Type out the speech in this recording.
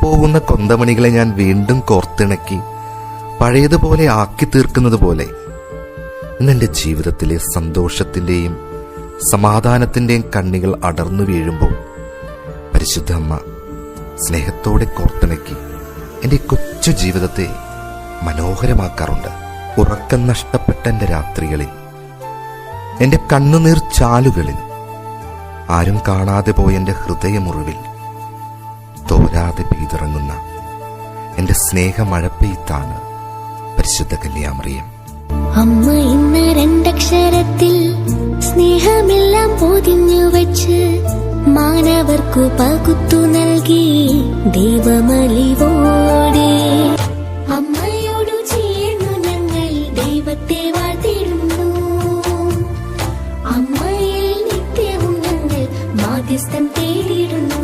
ചിതറിപ്പോകുന്ന കൊന്തമണികളെ ഞാൻ വീണ്ടും കോർത്തിണക്കി പഴയതുപോലെ ആക്കി തീർക്കുന്നത് പോലെ നിന്റെ ജീവിതത്തിലെ സന്തോഷത്തിന്റെയും സമാധാനത്തിന്റെയും കണ്ണികൾ അടർന്നു വീഴുമ്പോൾ പരിശുദ്ധ അമ്മ സ്നേഹത്തോടെ കോർത്തിണക്കി എന്റെ കൊച്ചു ജീവിതത്തെ മനോഹരമാക്കാറുണ്ട്. ഉറക്കം നഷ്ടപ്പെട്ട എന്റെ രാത്രികളിൽ എന്റെ കണ്ണുനീർ ചാലുകളിൽ ആരും കാണാതെ പോയ എന്റെ ഹൃദയമുറിവിൽ. തോരാതെ പെയ്തിറങ്ങുന്ന എന്റെ സ്നേഹമഴ പെയ്ത്താണ് പരിശുദ്ധ കന്യാമറിയം. അമ്മ ഇന്ന് രണ്ടക്ഷരത്തിൽ സ്നേഹമെല്ലാം പൊതിഞ്ഞു വെച്ച് മാനവർക്കു പകുത്തു നൽകി ദൈവമലിവോടെ. അമ്മയോടു ചേർന്നു ഞങ്ങൾ ദൈവത്തെ വാഴ്ത്തിടുന്നു അമ്മയിൽ നിത്യവും ഞങ്ങൾ മാധ്യസ്ഥം തേടിയിടുന്നു